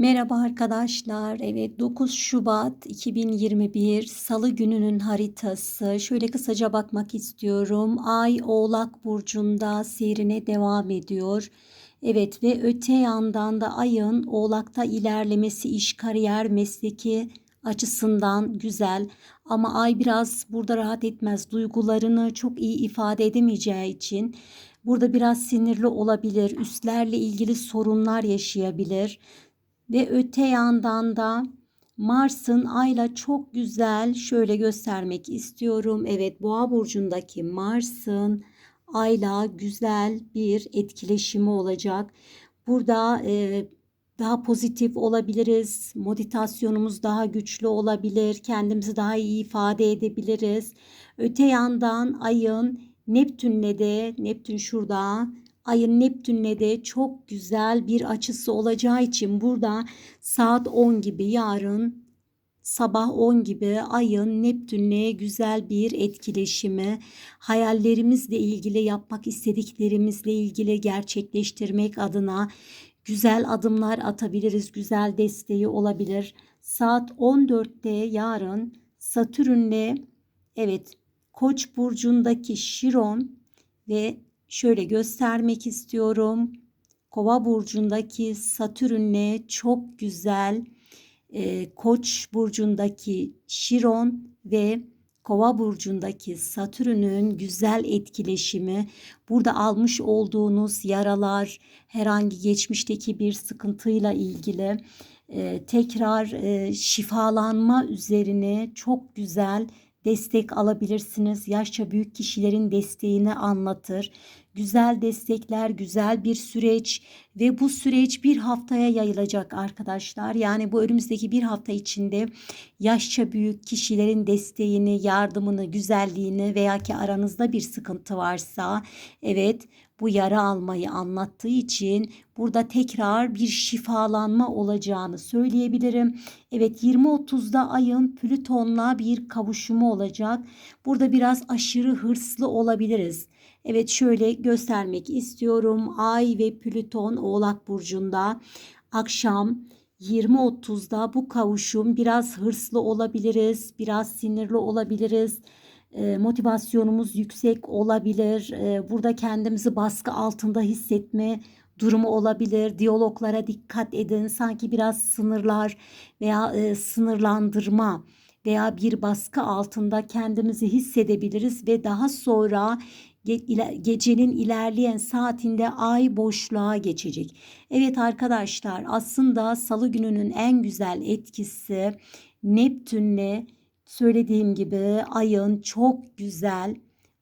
Merhaba arkadaşlar. Evet 9 Şubat 2021 Salı gününün haritası. Şöyle kısaca bakmak istiyorum. Ay Oğlak burcunda seyrine devam ediyor. Evet ve öte yandan da ayın Oğlak'ta ilerlemesi iş, kariyer, mesleki açısından güzel. Ama ay biraz burada rahat etmez. Duygularını çok iyi ifade edemeyeceği için burada biraz sinirli olabilir. Üstlerle ilgili sorunlar yaşayabilir ve öte yandan da Mars'ın ayla çok güzel şöyle göstermek istiyorum. Evet Boğa burcundaki Mars'ın ayla güzel bir etkileşimi olacak. Burada e, daha pozitif olabiliriz. Meditasyonumuz daha güçlü olabilir. Kendimizi daha iyi ifade edebiliriz. Öte yandan ayın Neptün'le de Neptün şurada ayın Neptün'le de çok güzel bir açısı olacağı için burada saat 10 gibi yarın sabah 10 gibi ayın Neptün'le güzel bir etkileşimi, hayallerimizle ilgili yapmak istediklerimizle ilgili gerçekleştirmek adına güzel adımlar atabiliriz, güzel desteği olabilir. Saat 14'te yarın Satürn'le evet Koç burcundaki Şiron ve şöyle göstermek istiyorum. Kova burcundaki Satürn'le çok güzel e, Koç burcundaki Şiron ve Kova burcundaki Satürn'ün güzel etkileşimi, burada almış olduğunuz yaralar, herhangi geçmişteki bir sıkıntıyla ilgili e, tekrar e, şifalanma üzerine çok güzel destek alabilirsiniz. Yaşça büyük kişilerin desteğini anlatır. Güzel destekler, güzel bir süreç ve bu süreç bir haftaya yayılacak arkadaşlar. Yani bu önümüzdeki bir hafta içinde yaşça büyük kişilerin desteğini, yardımını, güzelliğini veya ki aranızda bir sıkıntı varsa evet bu yara almayı anlattığı için burada tekrar bir şifalanma olacağını söyleyebilirim. Evet 20-30'da ayın Plüton'la bir kavuşumu olacak. Burada biraz aşırı hırslı olabiliriz. Evet şöyle göstermek istiyorum. Ay ve Plüton Oğlak Burcu'nda akşam 20-30'da bu kavuşum biraz hırslı olabiliriz, biraz sinirli olabiliriz e, motivasyonumuz yüksek olabilir. E, burada kendimizi baskı altında hissetme durumu olabilir. Diyaloglara dikkat edin. Sanki biraz sınırlar veya e, sınırlandırma veya bir baskı altında kendimizi hissedebiliriz ve daha sonra gecenin ilerleyen saatinde ay boşluğa geçecek. Evet arkadaşlar aslında salı gününün en güzel etkisi Neptünle söylediğim gibi ayın çok güzel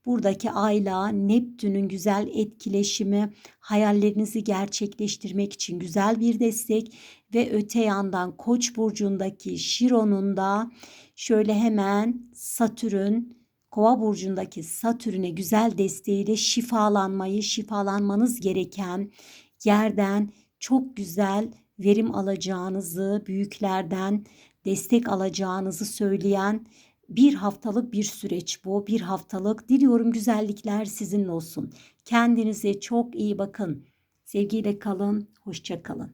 buradaki ayla Neptün'ün güzel etkileşimi hayallerinizi gerçekleştirmek için güzel bir destek ve öte yandan Koç burcundaki Şiron'un da şöyle hemen Satürn Kova burcundaki Satürn'e güzel desteğiyle şifalanmayı, şifalanmanız gereken yerden çok güzel verim alacağınızı, büyüklerden destek alacağınızı söyleyen bir haftalık bir süreç bu. Bir haftalık. Diliyorum güzellikler sizin olsun. Kendinize çok iyi bakın. Sevgiyle kalın. Hoşça kalın.